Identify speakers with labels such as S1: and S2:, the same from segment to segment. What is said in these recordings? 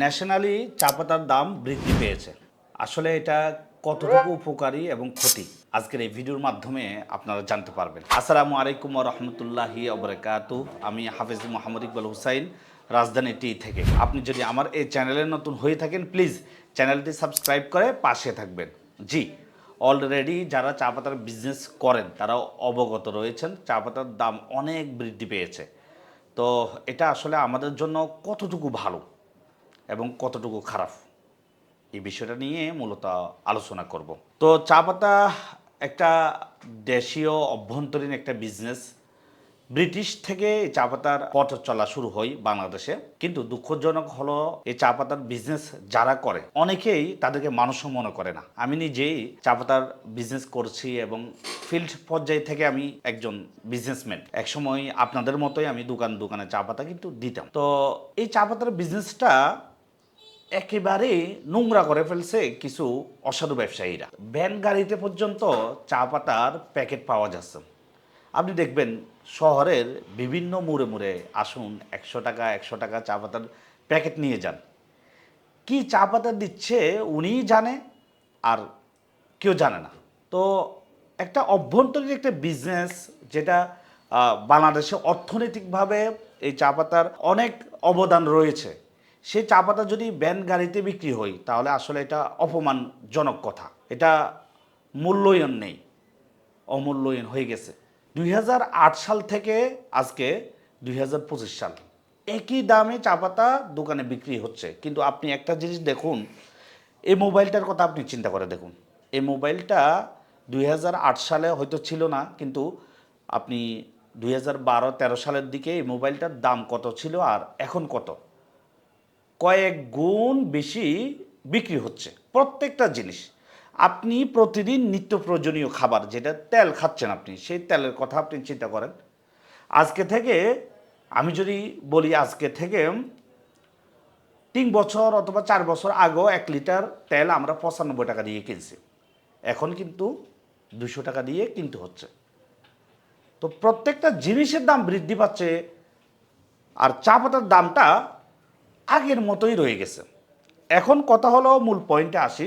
S1: Nationally চা পাতার দাম বৃদ্ধি পেয়েছে। আসলে এটা কতটুকু উপকারী এবং ক্ষতি? আজকের এই ভিডিওর মাধ্যমে আপনারা জানতে পারবেন। আসসালামু আলাইকুম রহমতুল্লাহি অবরাকাতু আমি হাফিজ মোহাম্মদ ইকবাল হুসাইন, রাজধানী টি থেকে। আপনি যদি আমার এই চ্যানেলে নতুন হয়ে থাকেন, প্লিজ চ্যানেলটি সাবস্ক্রাইব করে পাশে থাকবেন। জি, অলরেডি যারা চা পাতার বিজনেস করেন তারা অবগত রয়েছেন চা পাতার দাম অনেক বৃদ্ধি পেয়েছে। তো এটা আসলে আমাদের জন্য কতটুকু ভালো? এবং কতটুকু খারাপ? এই বিষয়টা নিয়ে মূলত আলোচনা করব। তো চা পাতা একটা দেশীয় অভ্যন্তরীণ একটা বিজনেস ব্রিটিশ থেকে চা পাতার পথ চলা শুরু হয় বাংলাদেশে। কিন্তু দুঃখজনক হলো, এই চা পাতার বিজনেস যারা করে, অনেকেই তাদেরকে মানুষও মনে করে না। আমি নিজেই চা পাতার বিজনেস করছি এবং ফিল্ড পর্যায় থেকে আমি একজন বিজনেসম্যান একসময় আপনাদের মতোই আমি দোকান দোকানে চা পাতা কিন্তু দিতাম। তো এই চা পাতার বিজনেসটা একেবারে নোংরা করে ফেলছে কিছু অসাধু ব্যবসায়ীরা। ভ্যান গাড়িতে পর্যন্ত চা পাতার প্যাকেট পাওয়া যাচ্ছে। আপনি দেখবেন শহরের বিভিন্ন মুড়ে মুড়ে আসুন, একশো টাকা একশো টাকা চা পাতার প্যাকেট নিয়ে যান। কি চা পাতা দিচ্ছে উনিই জানে আর কেউ জানে না। তো একটা অভ্যন্তরীণ একটা বিজনেস যেটা বাংলাদেশে অর্থনৈতিকভাবে এই চা পাতার অনেক অবদান রয়েছে। সেই চা পাতা যদি ব্যান গাড়িতে বিক্রি হয়, তাহলে আসলে এটা অপমানজনক কথা। এটা মূল্যায়ন নেই, অমূল্যায়ন হয়ে গেছে। দুই হাজার আট সাল থেকে আজকে দুই হাজার পঁচিশ সাল, একই দামে চা পাতা দোকানে বিক্রি হচ্ছে। কিন্তু আপনি একটা জিনিস দেখুন, এই মোবাইলটার কথা আপনি চিন্তা করে দেখুন। এই মোবাইলটা দুই হাজার আট সালে হয়তো ছিল না, কিন্তু আপনি দুই হাজার সালের দিকে এই মোবাইলটার দাম কত ছিল আর এখন কত? কয়েক গুণ বেশি বিক্রি হচ্ছে প্রত্যেকটা জিনিস। আপনি প্রতিদিন নিত্য প্রয়োজনীয় খাবার, যেটা তেল খাচ্ছেন আপনি, সেই তেলের কথা আপনি চিন্তা করেন। আজকে থেকে, আমি যদি বলি আজকে থেকে, তিন বছর অথবা চার বছর আগেও এক লিটার তেল আমরা পঁচানব্বই টাকা দিয়ে কিনছি। এখন কিন্তু দুশো টাকা দিয়ে কিনতে হচ্ছে। তো প্রত্যেকটা জিনিসের দাম বৃদ্ধি পাচ্ছে, আর চা পাতার দামটা আগের মতোই রয়ে গেছে। এখন কথা হলো মূল পয়েন্টে আসি।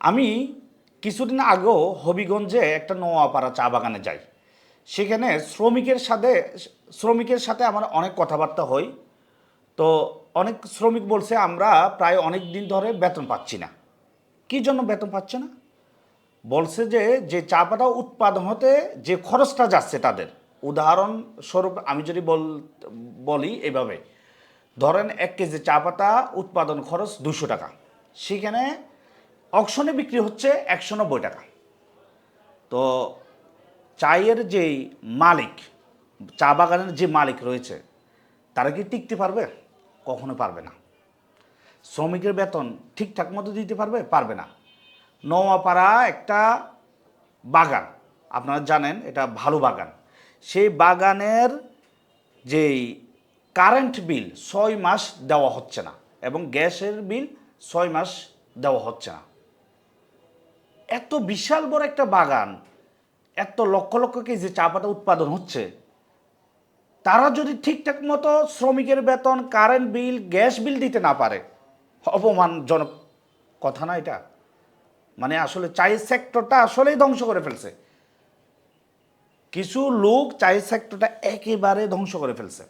S1: আমি কিছুদিন আগেও হবিগঞ্জে একটা নোয়াপাড়া চা বাগানে যাই। সেখানে শ্রমিকের সাথে শ্রমিকের সাথে আমার অনেক কথাবার্তা হয়। তো অনেক শ্রমিক বলছে, আমরা প্রায় অনেক দিন ধরে বেতন পাচ্ছি না। কী জন্য বেতন পাচ্ছে না? বলছে যে যে চা পাতা উৎপাদন হতে যে খরচটা যাচ্ছে তাদের। উদাহরণস্বরূপ আমি যদি বল, বলি এভাবে ধরেন এক কেজি চা পাতা উৎপাদন খরচ দুশো টাকা। সেখানে অকশনে বিক্রি হচ্ছে একশো নব্বই টাকা। তো চায়ের যেই মালিক, চা বাগানের যে মালিক রয়েছে, তারা কি টিকতে পারবে? কখনো পারবে না। শ্রমিকের বেতন ঠিকঠাক মতো দিতে পারবে? পারবে না। নওয়াপাড়া একটা বাগান, আপনারা জানেন এটা ভালো বাগান। সেই বাগানের যেই কারেন্ট বিল ছয় মাস দেওয়া হচ্ছে না এবং গ্যাসের বিল ছয় মাস দেওয়া হচ্ছে না। এত বিশাল বড় একটা বাগান, এত লক্ষ লক্ষ কেজি চা পাতা উৎপাদন হচ্ছে, তারা যদি ঠিকঠাক মতো শ্রমিকের বেতন, কারেন্ট বিল, গ্যাস বিল দিতে না পারে, অপমানজনক কথা না এটা? মানে আসলে চায়ের সেক্টরটা আসলেই ধ্বংস করে ফেলছে। কিছু লোক চায়ের সেক্টরটা একেবারে ধ্বংস করে ফেলছে।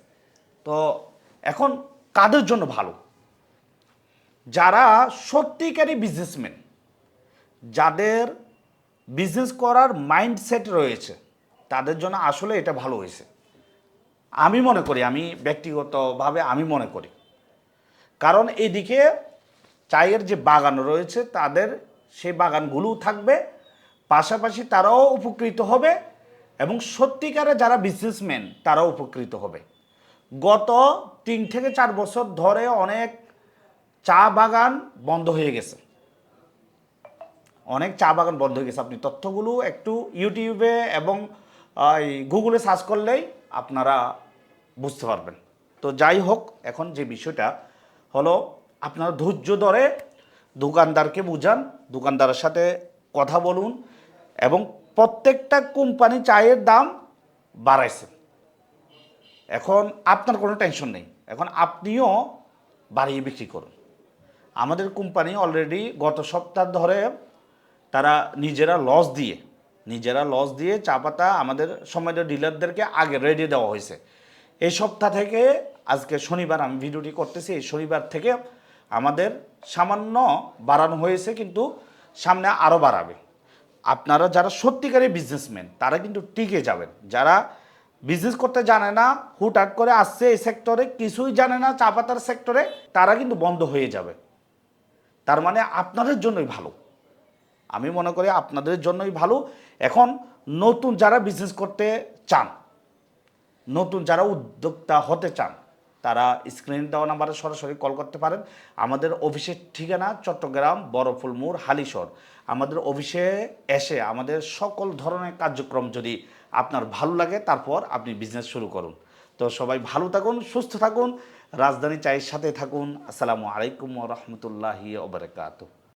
S1: তো এখন কাদের জন্য ভালো? যারা সত্যিকারই বিজনেসম্যান যাদের বিজনেস করার মাইন্ডসেট রয়েছে, তাদের জন্য আসলে এটা ভালো হয়েছে। আমি মনে করি, আমি ব্যক্তিগতভাবে আমি মনে করি। কারণ এদিকে চায়ের যে বাগান রয়েছে, তাদের সেই বাগানগুলোও থাকবে, পাশাপাশি তারাও উপকৃত হবে এবং সত্যিকারে যারা বিজনেসম্যান তারাও উপকৃত হবে। গত তিন থেকে চার বছর ধরে অনেক চা বাগান বন্ধ হয়ে গেছে। অনেক চা বাগান বন্ধ হয়ে গেছে। আপনি তথ্যগুলো একটু ইউটিউবে এবং গুগলে সার্চ করলেই আপনারা বুঝতে পারবেন। তো যাই হোক, এখন যে বিষয়টা হলো, আপনারা ধৈর্য ধরে দোকানদারকে বুঝান, দোকানদারের সাথে কথা বলুন এবং প্রত্যেকটা কোম্পানি চায়ের দাম বাড়াইছে এখন আপনার কোনো টেনশন নেই। এখন আপনিও বাড়িয়ে বিক্রি করুন। আমাদের কোম্পানি অলরেডি গত সপ্তাহ ধরে তারা নিজেরা লস দিয়ে, নিজেরা লস দিয়ে চা পাতা আমাদের সময়ের ডিলারদেরকে আগে রেডি দেওয়া হয়েছে। এই সপ্তাহ থেকে, আজকে শনিবার আমি ভিডিওটি করতেছি, এই শনিবার থেকে আমাদের সামান্য বাড়ানো হয়েছে, কিন্তু সামনে আরও বাড়াবে। আপনারা যারা সত্যিকারের বিজনেসম্যান তারা কিন্তু টিকে যাবেন। যারা বিজনেস করতে জানে না, হুটহাট করে আসছে এই সেক্টরে কিছুই জানে না চা পাতার সেক্টরে তারা কিন্তু বন্ধ হয়ে যাবে। তার মানে আপনাদের জন্যই ভালো। আমি মনে করি আপনাদের জন্যই ভালো। এখন নতুন যারা বিজনেস করতে চান, নতুন যারা উদ্যোক্তা হতে চান তারা স্ক্রিনে দেওয়া নাম্বারে সরাসরি কল করতে পারেন। আমাদের অফিসের ঠিকানা চট্টগ্রাম বড়ফুলমুর হালিশর আমাদের অফিসে এসে আমাদের সকল ধরনের কার্যক্রম যদি আপনার ভালো লাগে, তারপর আপনি বিজনেস শুরু করুন। তো সবাই ভালো থাকুন, সুস্থ থাকুন, রাজধানী চায়ের সাথে থাকুন। আসসালামু আলাইকুম রহমতুল্লাহি ওবরাকাতু